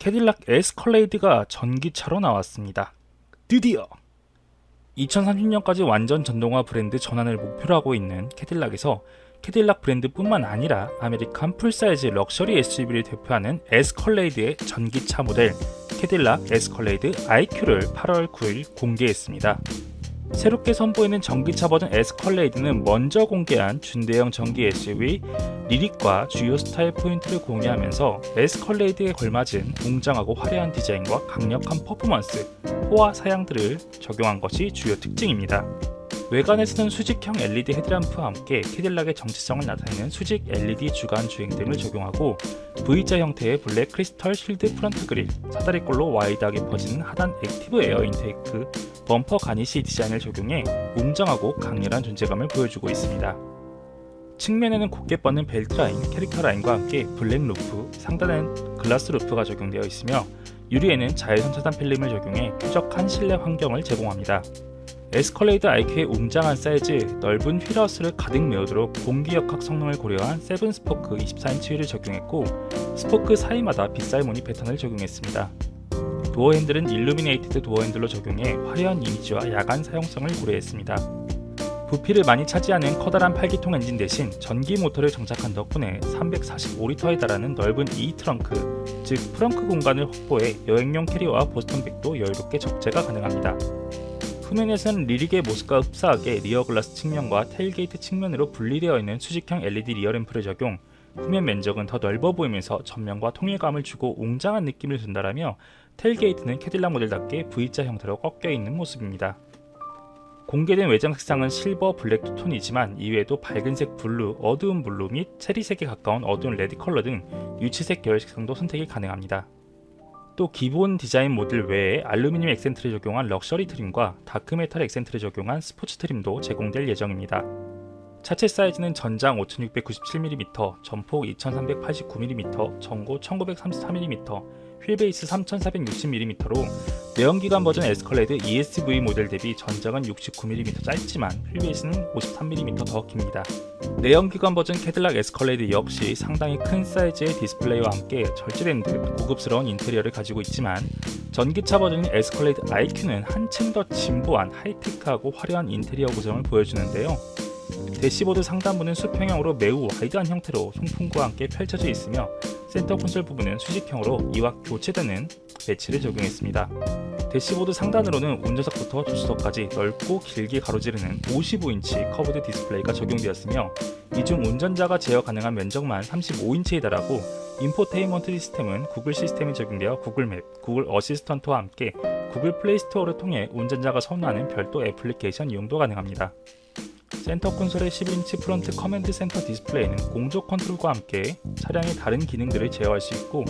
캐딜락 에스컬레이드가 전기차로 나왔습니다. 드디어 2030년까지 완전 전동화 브랜드 전환을 목표로 하고 있는 캐딜락에서 캐딜락 브랜드뿐만 아니라 아메리칸 풀사이즈 럭셔리 SUV를 대표하는 에스컬레이드의 전기차 모델 캐딜락 에스컬레이드 IQ를 8월 9일 공개했습니다. 새롭게 선보이는 전기차 버전 에스컬레이드는 먼저 공개한 준대형 전기 SUV 리릭과 주요 스타일 포인트를 공유하면서 에스컬레이드에 걸맞은 웅장하고 화려한 디자인과 강력한 퍼포먼스, 호화 사양들을 적용한 것이 주요 특징입니다. 외관에서는 수직형 LED 헤드램프와 함께 캐딜락의 정체성을 나타내는 수직 LED 주간 주행 등을 적용하고 V자 형태의 블랙 크리스털 실드 프런트 그릴, 사다리꼴로 와이드하게 퍼지는 하단 액티브 에어 인테이크, 범퍼 가니시 디자인을 적용해 웅장하고 강렬한 존재감을 보여주고 있습니다. 측면에는 곱게 뻗는 벨트 라인, 캐릭터 라인과 함께 블랙 루프, 상단엔 글라스 루프가 적용되어 있으며 유리에는 자외선 차단 필름을 적용해 쾌적한 실내 환경을 제공합니다. 에스컬레이드 IQ의 웅장한 사이즈, 넓은 휠하우스를 가득 메우도록 공기 역학 성능을 고려한 세븐 스포크 24인치 휠을 적용했고 스포크 사이마다 빗살무늬 패턴을 적용했습니다. 도어 핸들은 일루미네이티드 도어 핸들로 적용해 화려한 이미지와 야간 사용성을 고려했습니다. 부피를 많이 차지하는 커다란 8기통 엔진 대신 전기 모터를 장착한 덕분에 345리터에 달하는 넓은 E 트렁크, 즉 프렁크 공간을 확보해 여행용 캐리어와 보스턴백도 여유롭게 적재가 가능합니다. 후면에서는 리릭의 모습과 흡사하게 리어 글라스 측면과 테일게이트 측면으로 분리되어 있는 수직형 LED 리어 램프를 적용, 후면 면적은 더 넓어 보이면서 전면과 통일감을 주고 웅장한 느낌을 준다라며 테일게이트는 캐딜락 모델답게 V자 형태로 꺾여 있는 모습입니다. 공개된 외장 색상은 실버 블랙 투톤이지만 이외에도 밝은색 블루, 어두운 블루 및 체리색에 가까운 어두운 레드 컬러 등 유치색 계열 색상도 선택이 가능합니다. 또 기본 디자인 모델 외에 알루미늄 액센트를 적용한 럭셔리 트림과 다크메탈 액센트를 적용한 스포츠 트림도 제공될 예정입니다. 차체 사이즈는 전장 5697mm, 전폭 2389mm, 전고 1933mm, 휠베이스 3460mm로 내연기관 버전 에스컬레이드 ESV 모델 대비 전장은 69mm 짧지만 휠베이스는 53mm 더 깁니다. 내연기관 버전 캐딜락 에스컬레이드 역시 상당히 큰 사이즈의 디스플레이와 함께 절제된 듯 고급스러운 인테리어를 가지고 있지만 전기차 버전인 에스컬레이드 IQ는 한층 더 진보한 하이테크하고 화려한 인테리어 구성을 보여주는데요. 대시보드 상단부는 수평형으로 매우 와이드한 형태로 송풍구와 함께 펼쳐져 있으며 센터 콘솔 부분은 수직형으로 이와 교체되는 배치를 적용했습니다. 대시보드 상단으로는 운전석부터 조수석까지 넓고 길게 가로지르는 55인치 커브드 디스플레이가 적용되었으며 이 중 운전자가 제어 가능한 면적만 35인치에 달하고 인포테인먼트 시스템은 구글 시스템이 적용되어 구글 맵, 구글 어시스턴트와 함께 구글 플레이 스토어를 통해 운전자가 선호하는 별도 애플리케이션 이용도 가능합니다. 센터 콘솔의 11인치 프론트 커맨드 센터 디스플레이는 공조 컨트롤과 함께 차량의 다른 기능들을 제어할 수 있고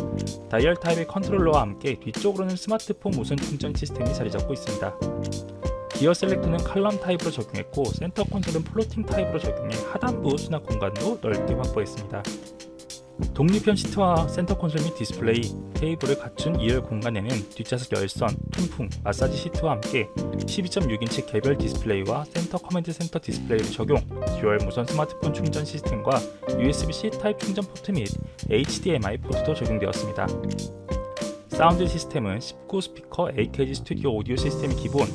다이얼 타입의 컨트롤러와 함께 뒤쪽으로는 스마트폰 무선 충전 시스템이 자리 잡고 있습니다. 기어 셀렉터는 칼럼 타입으로 적용했고 센터 콘솔은 플로팅 타입으로 적용해 하단부 수납 공간도 넓게 확보했습니다. 독립형 시트와 센터 콘솔 및 디스플레이, 테이블을 갖춘 2열 공간에는 뒷좌석 열선, 통풍, 마사지 시트와 함께 12.6인치 개별 디스플레이와 센터 커맨드 센터 디스플레이를 적용, 듀얼 무선 스마트폰 충전 시스템과 USB-C 타입 충전 포트 및 HDMI 포트도 적용되었습니다. 사운드 시스템은 19 스피커 AKG 스튜디오 오디오 시스템이 기본,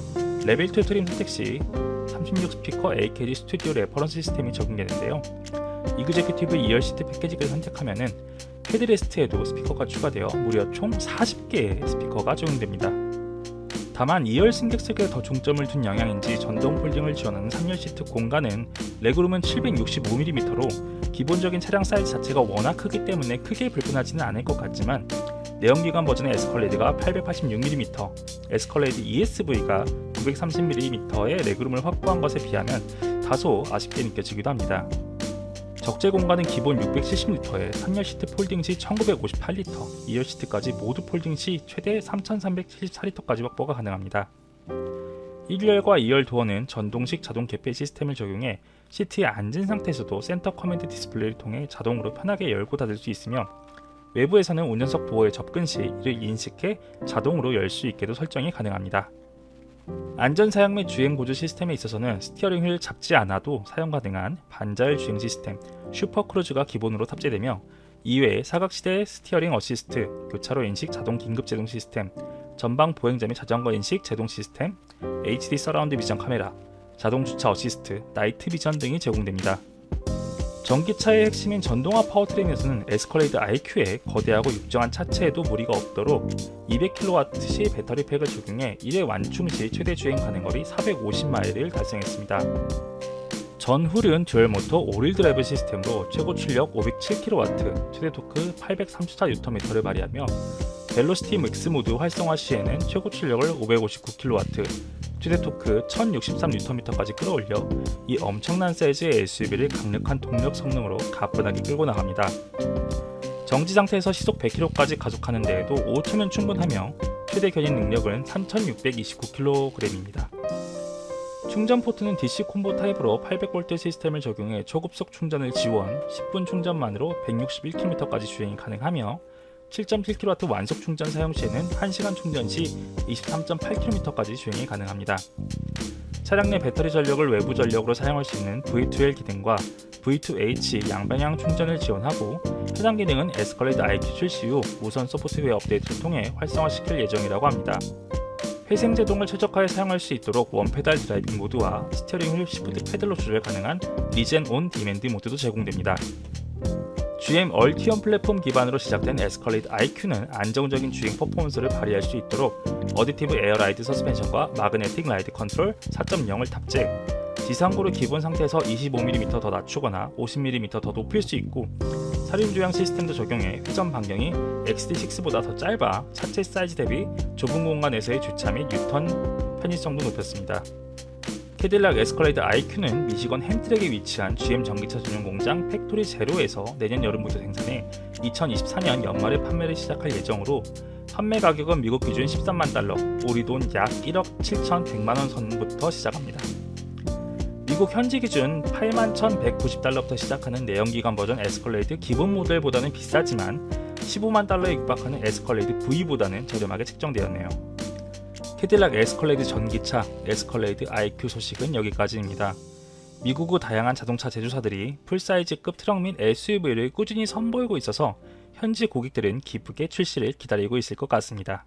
레벨 2 트림 선택 시36 스피커 AKG 스튜디오 레퍼런스 시스템이 적용되는데요. 이그제큐티브 2열 시트 패키지를 선택하면은 헤드레스트에도 스피커가 추가되어 무려 총 40개의 스피커가 적용됩니다. 다만 2열 승객석에 더 중점을 둔 영향인지 전동 폴딩을 지원하는 3열 시트 공간은 레그룸은 765mm로 기본적인 차량 사이즈 자체가 워낙 크기 때문에 크게 불편하지는 않을 것 같지만 내연기관 버전의 에스컬레이드가 880mm, 에스컬레이드 ESV가 930mm의 레그룸을 확보한 것에 비하면 다소 아쉽게 느껴지기도 합니다. 적재 공간은 기본 670리터에 3열 시트 폴딩 시 1958리터, 2열 시트까지 모두 폴딩 시 최대 3374리터까지 확보가 가능합니다. 1열과 2열 도어는 전동식 자동 개폐 시스템을 적용해 시트에 앉은 상태에서도 센터 커맨드 디스플레이를 통해 자동으로 편하게 열고 닫을 수 있으며 외부에서는 운전석 도어에 접근 시 이를 인식해 자동으로 열 수 있게도 설정이 가능합니다. 안전 사양 및 주행 보조 시스템에 있어서는 스티어링 휠 잡지 않아도 사용 가능한 반자율 주행 시스템 슈퍼 크루즈가 기본으로 탑재되며 이외에 사각시대 스티어링 어시스트, 교차로 인식 자동 긴급 제동 시스템, 전방 보행자 및 자전거 인식 제동 시스템, HD 서라운드 비전 카메라, 자동 주차 어시스트, 나이트 비전 등이 제공됩니다. 전기차의 핵심인 전동화 파워트레인에서는 에스컬레이드 IQ에 거대하고 육정한 차체에도 무리가 없도록 200kW시 배터리 팩을 적용해 1회 완충 시 최대 주행 가능거리 450마일을 달성했습니다. 전후륜 듀얼 모터 오릴 드라이브 시스템으로 최고 출력 507kW, 최대 토크 834Nm를 발휘하며 벨로시티 맥스 모드 활성화 시에는 최고 출력을 559kW, 최대 토크 1063Nm까지 끌어올려 이 엄청난 사이즈의 SUV를 강력한 동력 성능으로 가뿐하게 끌고 나갑니다. 정지 상태에서 시속 100km까지 가속하는 데에도 5초면 충분하며 최대 견인 능력은 3629kg입니다. 충전 포트는 DC 콤보 타입으로 800V 시스템을 적용해 초급속 충전을 지원, 10분 충전만으로 161km까지 주행이 가능하며 7.7kW 완속 충전 사용 시에는 1시간 충전 시 23.8km까지 주행이 가능합니다. 차량 내 배터리 전력을 외부 전력으로 사용할 수 있는 V2L 기능과 V2H 양방향 충전을 지원하고 해당 기능은 에스컬레이드 IQ 출시 후 무선 소프트웨어 업데이트를 통해 활성화시킬 예정이라고 합니다. 회생 제동을 최적화해 사용할 수 있도록 원페달 드라이빙 모드와 스티어링 휠 시프트 패들로 조절 가능한 리젠 온 디맨드 모드도 제공됩니다. GM 얼티엄 플랫폼 기반으로 시작된 에스컬레이드 IQ는 안정적인 주행 퍼포먼스를 발휘할 수 있도록 어디티브 에어라이드 서스펜션과 마그네틱 라이드 컨트롤 4.0을 탑재 지상고를 기본 상태에서 25mm 더 낮추거나 50mm 더 높일 수 있고 사륜 조향 시스템도 적용해 회전 반경이 XT6보다 더 짧아 차체 사이즈 대비 좁은 공간에서의 주차 및 유턴 편의성도 높였습니다. 캐딜락 에스컬레이드 IQ는 미시건 햄트랙에 위치한 GM 전기차 전용 공장 팩토리 제로에서 내년 여름부터 생산해 2024년 연말에 판매를 시작할 예정으로 판매 가격은 미국 기준 13만 달러, 우리 돈 약 1억 7,100만 원 선부터 시작합니다. 미국 현지 기준 81,190달러부터 시작하는 내연기관 버전 에스컬레이드 기본 모델보다는 비싸지만 15만 달러에 육박하는 에스컬레이드 V보다는 저렴하게 책정되었네요. 캐딜락 에스컬레이드 전기차 에스컬레이드 IQ 소식은 여기까지입니다. 미국의 다양한 자동차 제조사들이 풀사이즈급 트럭 및 SUV를 꾸준히 선보이고 있어서 현지 고객들은 기쁘게 출시를 기다리고 있을 것 같습니다.